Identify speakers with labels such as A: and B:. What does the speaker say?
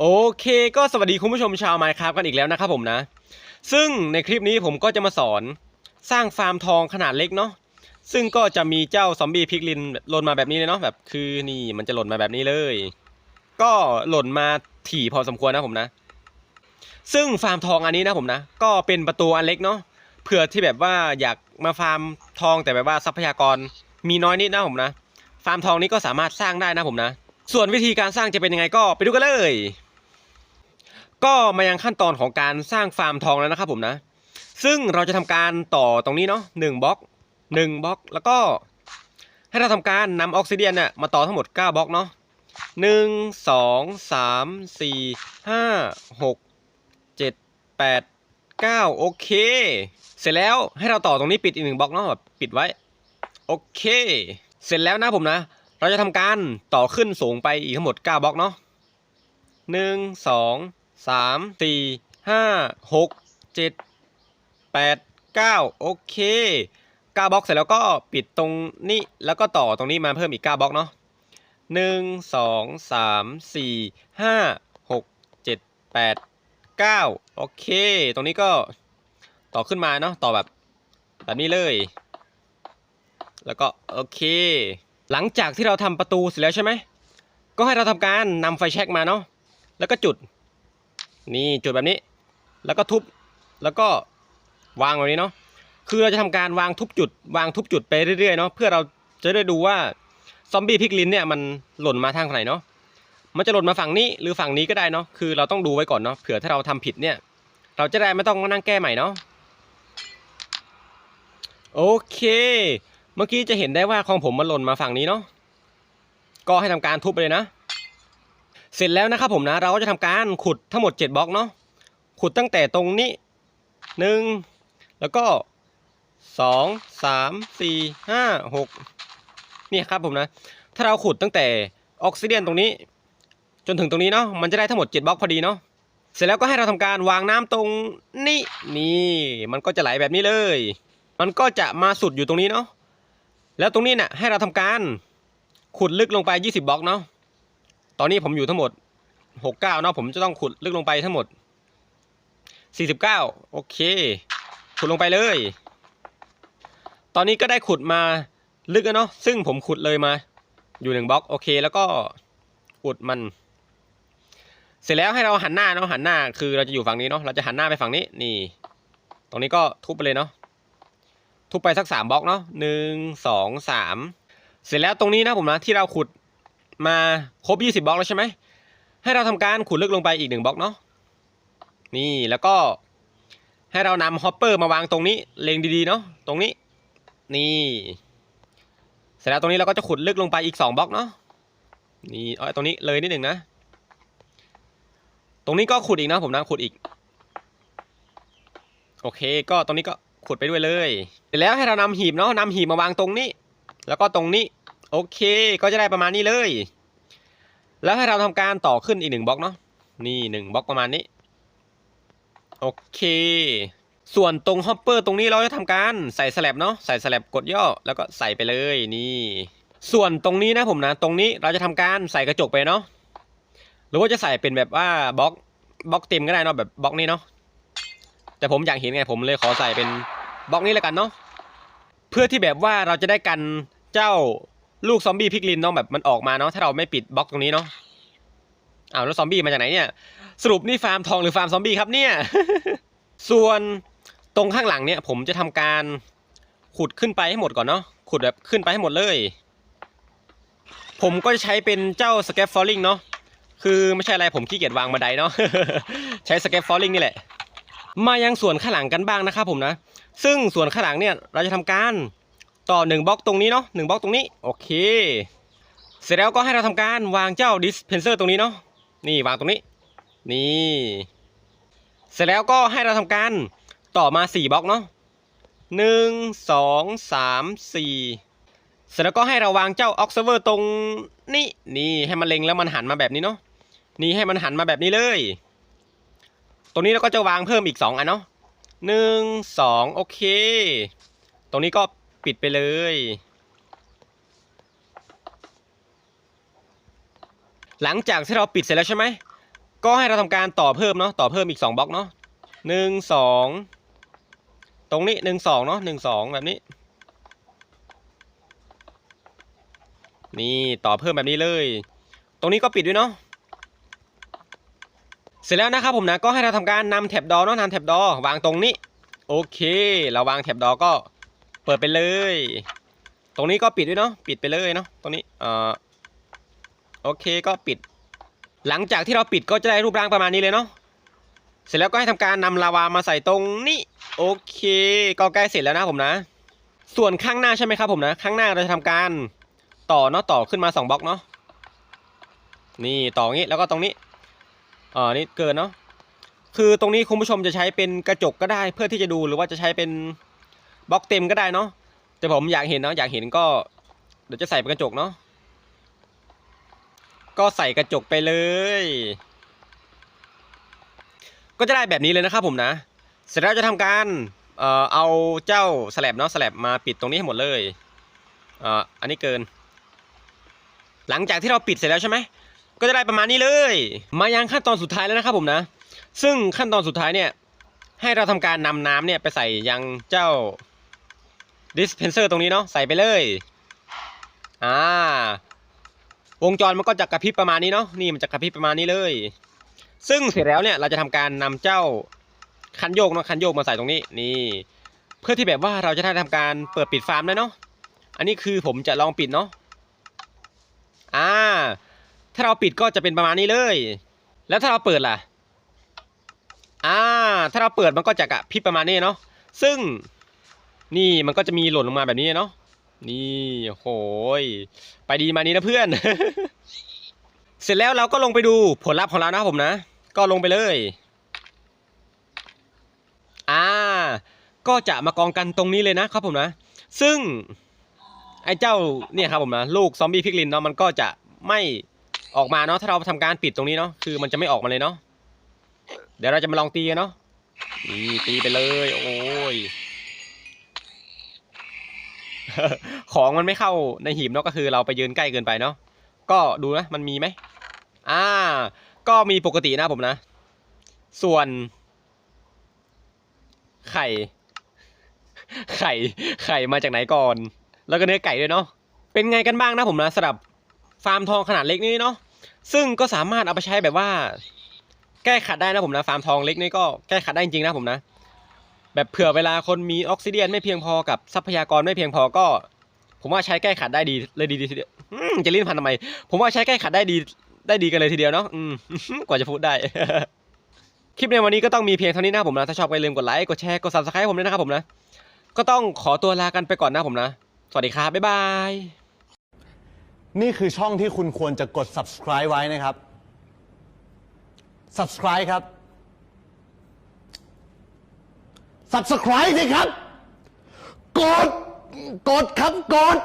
A: โอเค ก็สวัสดีคุณผู้ชมชาวไมค์ครับกันอีกแล้วนะครับผมนะ ซึ่งในคลิปนี้ผมก็จะมาสอนสร้างฟาร์มทองขนาดเล็กเนาะซึ่งก็จะมีเจ้าซอมบี้พิกลินหล่นมาแบบนี้เลยเนาะแบบคือนี่มันจะหล่นมาแบบนี้เลย ก็หล่นมาถี่พอสมควรนะผมนะ ซึ่งฟาร์มทองอันนี้นะผมนะ ก็เป็นประตูอันเล็กเนาะเผื่อที่แบบว่าอยากมาฟาร์มทองแต่แบบว่าทรัพยากรมีน้อยนิดนะผมนะ ฟาร์มทองนี้ก็สามารถสร้างได้นะผมนะ ส่วนวิธีการสร้างจะเป็นยังไงก็ไปดูกันเลย ก็มายังขั้นตอนของการสร้างฟาร์มทองแล้วนะครับผมนะ ซึ่งเราจะทำการต่อตรงนี้เนาะหนึ่งบล็อกหนึ่งบล็อกแล้วก็ ให้เราทำการนำออกซิเดียนเนี่ยมาต่อทั้งหมด9บล็อกเนาะหนึ่งสองสามสี่ห้าหกเจ็ดแปดเก้าโอเค เสร็จแล้วให้เราต่อตรงนี้ปิดอีกหนึ่งบล็อกเนาะแบบปิดไว้ โอเค เสร็จแล้วนะผมนะ เราจะทำการต่อขึ้นสูงไปอีกทั้งหมด9บล็อกเนาะหนึ่งสอง สามสี่ห้าหกเจ็ดแปดเก้าโอเค9บล็อกเสร็จแล้วก็ปิดตรงนี้แล้วก็ต่อตรงนี้มาเพิ่มอีก9บล็อกเนาะหนึ่งสองสามสี่ห้าหกเจ็ดแปดเก้าโอเค ตรงนี้ก็ต่อขึ้นมาเนาะต่อแบบแบบนี้เลย แล้วก็โอเค หลังจากที่เราทำประตูเสร็จแล้วใช่ไหมก็ให้เราทำการนำไฟแช็กมาเนาะแล้วก็จุด นี่จุดแบบนี้ แล้วก็ทุบแล้วก็วางแบบนี้เนาะคือเราจะทำการวางทุบจุด วางทุบจุดไปเรื่อยๆเนาะเพื่อเราจะได้ดูว่าซอมบี้พิกลินเนี่ยมันหล่นมาทางไหนเนาะมันจะหล่นมาฝั่งนี้หรือฝั่งนี้ก็ได้เนาะคือเราต้องดูไว้ก่อนเนาะเผื่อถ้าเราทำผิดเนี่ย เราจะได้ไม่ต้องมานั่งแก้ใหม่เนาะโอเค เมื่อกี้จะเห็นได้ว่าของผมมันหล่นมาฝั่งนี้เนาะก็ให้ทำการทุบไปเลยนะ เสร็จแล้วนะครับผมนะเราก็จะทำการขุดทั้งหมด 7บล็อกเนาะขุดตั้งแต่ตรงนี้หนึ่งแล้วก็สองสามสี่ห้าหกนี่ครับผมนะ ถ้าเราขุดตั้งแต่ออกซิเดียนตรงนี้ จนถึงตรงนี้เนาะมันจะได้ทั้งหมด 7บล็อกพอดีเนาะเสร็จแล้วก็ให้เราทำการวางน้ำตรงนี้นี่มันก็จะไหลแบบนี้เลย มันก็จะมาสุดอยู่ตรงนี้เนาะแล้วตรงนี้นี่ยให้เราทำการขุดลึกลงไป 20บล็อกเนาะ ตอนนี้ผมอยู่ทั้งหมด69เนาะผมจะต้องขุดลึกลงไปทั้งหมด49โอเค ขุดลงไปเลย ตอนนี้ก็ได้ขุดมาลึกแล้วเนาะซึ่งผมขุดเลยมา อยู่หนึ่งบล็อกโอเคแล้วก็อุดมัน เสร็จแล้วให้เราหันหน้าเนาะหันหน้าคือเราจะอยู่ฝั่งนี้เนาะเราจะหันหน้าไปฝั่งนี้นี่ ตรงนี้ก็ทุบไปเลยเนาะทุบไปสักสามบล็อกเนาะหนึ่งสองสามเสร็จแล้วตรงนี้นะผมนะที่เราขุด มาครบยี่สิบบล็อกแล้วใช่ไหม ให้เราทำการขุดลึกลงไปอีกหนึ่งบล็อกเนาะ นี่แล้วก็ให้เรานำฮอปเปอร์มาวางตรงนี้ เล็งดีๆเนาะ ตรงนี้ นี่ เสร็จแล้วตรงนี้เราก็จะขุดลึกลงไปอีกสองบล็อกเนาะ นี่เอาตรงนี้เลยนิดหนึ่งนะ ตรงนี้ก็ขุดอีกนะผมนะขุดอีก โอเค ก็ตรงนี้ก็ขุดไปด้วยเลย เสร็จแล้วให้เรานำหีบเนาะนำหีบมาวางตรงนี้ แล้วก็ตรงนี้ โอเค ก็จะได้ประมาณนี้เลย แล้วให้เราทำการต่อขึ้นอีกหนึ่งบล็อกเนาะ นี่หนึ่งบล็อกประมาณนี้ โอเค ส่วนตรงฮอปเปอร์ตรงนี้เราจะทำการใส่สลับเนาะ ใส่สลับกดย่อ แล้วก็ใส่ไปเลยนี่ ส่วนตรงนี้นะผมนะ ตรงนี้เราจะทำการใส่กระจกไปเนาะ หรือว่าจะใส่เป็นแบบว่าบล็อกบล็อกเต็มก็ได้เนาะแบบบล็อกนี้เนาะ แต่ผมอยากเห็นไงผมเลยขอใส่เป็นบล็อกนี้แล้วกันเนาะ เพื่อที่แบบว่าเราจะได้กันเจ้า ลูกซอมบี้พิกลินเนาะแบบมันออกมาเนาะถ้าเราไม่ปิดบล็อกตรงนี้เนาะอ้าวแล้วซอมบี้มาจากไหนเนี่ยสรุปนี่ฟาร์มทองหรือฟาร์มซอมบี้ครับเนี่ย ส่วนตรงข้างหลังเนี่ย ผมจะทำการขุดขึ้นไปให้หมดก่อนเนาะขุดแบบขึ้นไปให้หมดเลย ผมก็จะใช้เป็นเจ้าสแกปฟอลลิงเนาะคือไม่ใช่อะไรผมขี้เกียจวางบันไดเนาะใช้สแกปฟอลลิงนี่แหละ มายังส่วนข้างหลังกันบ้างนะครับผมนะ ซึ่งส่วนข้างหลังเนี่ยเราจะทำการ ต่อหนึ่งบล็อกตรงนี้เนาะหนึ่งบล็อกตรงนี้โอเค เสร็จแล้วก็ให้เราทำการวางเจ้าดิสเพนเซอร์ตรงนี้เนาะนี่วางตรงนี้ นี่ เสร็จแล้วก็ให้เราทำการต่อมาสี่บล็อกเนาะหนึ่งสองสามสี่เสร็จแล้วก็ให้เราวางเจ้า observer ตรงนี้นี่ให้มันเล็งแล้วมันหันมาแบบนี้เนาะนี่ให้มันหันมาแบบนี้เลย ตรงนี้เราก็จะวางเพิ่มอีก 2 อันเนาะหนึ่งสองโอเค ตรงนี้ก็ ปิดไปเลย หลังจากที่เราปิดเสร็จแล้วใช่ไหม ก็ให้เราทำการต่อเพิ่มเนาะ ต่อเพิ่มอีกสองบล็อกเนาะหนึ่งสองตรงนี้หนึ่งสองเนาะหนึ่งสองแบบนี้ นี่ต่อเพิ่มแบบนี้เลย ตรงนี้ก็ปิดด้วยเนาะเสร็จแล้วนะครับผมนะก็ให้เราทำการนำแท็บดอเนาะนำแท็บดอวางตรงนี้ โอเค เราวางแท็บดอก็ เปิดไปเลย ตรงนี้ก็ปิดด้วยเนาะ ปิดไปเลยเนาะ ตรงนี้ เอ่อ โอเค ก็ปิด หลังจากที่เราปิดก็จะได้รูปร่างประมาณนี้เลยเนาะ เสร็จแล้วก็ให้ทำการนำลาวามาใส่ตรงนี้ โอเค ก็ใกล้เสร็จแล้วนะผมนะ ส่วนข้างหน้าใช่ไหมครับผมนะ ข้างหน้าเราจะทำการต่อเนาะ ต่อขึ้นมาสองบล็อกเนาะ นี่ต่อองี้แล้วก็ตรงนี้อ่านี่เกินเนาะ คือตรงนี้คุณผู้ชมจะใช้เป็นกระจกก็ได้เพื่อที่จะดูหรือว่าจะใช้เป็น บล็อกเต็มก็ได้เนาะแต่ผมอยากเห็นเนาะอยากเห็นก็ เดี๋ยวจะใส่เป็นกระจกเนาะก็ใส่กระจกไปเลย ก็จะได้แบบนี้เลยนะครับผมนะ เสร็จแล้วจะทำการเอ่อเอาเจ้าสลับเนาะสลับมาปิดตรงนี้ให้หมดเลยเอ่ออันนี้เกิน หลังจากที่เราปิดเสร็จแล้วใช่ไหมก็จะได้ประมาณนี้เลย มายังขั้นตอนสุดท้ายแล้วนะครับผมนะ ซึ่งขั้นตอนสุดท้ายเนี่ยให้เราทำการนำน้ำเนี่ยไปใส่ยังเจ้า dispenser ตรงนี้เนาะใส่ไปเลยอ่าวงจรมันก็จะกระพริบประมาณนี้เนาะนี่มันจะกระพริบประมาณนี้เลย ซึ่งเสร็จแล้วเนี่ยเราจะทำการนำเจ้าคันโยกเนาะคันโยกมาใส่ตรงนี้นี่เพื่อที่แบบว่าเราจะได้ทำการเปิดปิดฟาร์มได้เนาะอันนี้คือผมจะลองปิดเนาะอ่า ถ้าเราปิดก็จะเป็นประมาณนี้เลย แล้วถ้าเราเปิดล่ะอ่าถ้าเราเปิดมันก็จะกระพริบประมาณนี้เนาะซึ่ง นี่มันก็จะมีหล่นลงมาแบบนี้เนาะนี่โหยไปดีมานี้นะเพื่อน เสร็จแล้วเราก็ลงไปดูผลลัพธ์ของเรานะผมนะ ก็ลงไปเลยอ่าก็จะมากองกันตรงนี้เลยนะครับผมนะ ซึ่งไอ้เจ้าเนี่ยครับผมนะลูกซอมบี้พิกลินเนาะมันก็จะไม่ออกมาเนาะถ้าเราทำการปิดตรงนี้เนาะคือมันจะไม่ออกมาเลยเนาะเดี๋ยวเราจะมาลองตีกันเนาะนี่ตีไปเลย โอ้ย ของมันไม่เข้าในหีบเนาะก็คือเราไปยืนใกล้เกินไปเนาะก็ดูนะมันมีไหมอ่า ก็มีปกตินะผมนะ ส่วน ไข่ ไข่ ไข่มาจากไหนก่อน แล้วก็เนื้อไก่ด้วยเนาะเป็นไงกันบ้างนะผมนะสำหรับฟาร์มทองขนาดเล็กนี้เนาะซึ่งก็สามารถเอาไปใช้แบบว่า แก้ขัดได้นะผมนะฟาร์มทองเล็กนี่ก็แก้ขัดได้จริงๆนะผมนะ แบบเผื่อเวลาคนมีออกซิเดียนไม่เพียงพอกับทรัพยากรไม่เพียงพอก็ ผมว่าใช้แก้ขัดได้ดีเลยดีทีเดียวจะลิ้นพันทำไม ผมว่าใช้แก้ขัดได้ดีได้ดีกันเลยทีเดียวเนาะกว่าจะพูดได้ คลิปในวันนี้ก็ต้องมีเพียงเท่านี้นะครับผมนะ ถ้าชอบก็อย่าลืมกดไลค์กดแชร์กด subscribe ผมด้วยนะครับผมนะ ก็ต้องขอตัวลากันไปก่อนนะผมนะ สวัสดีครับบ๊ายบาย
B: นี่คือช่องที่คุณควรจะกด subscribe ไว้นะครับ subscribe ครับ subscribe สิครับ กด กดครับ กด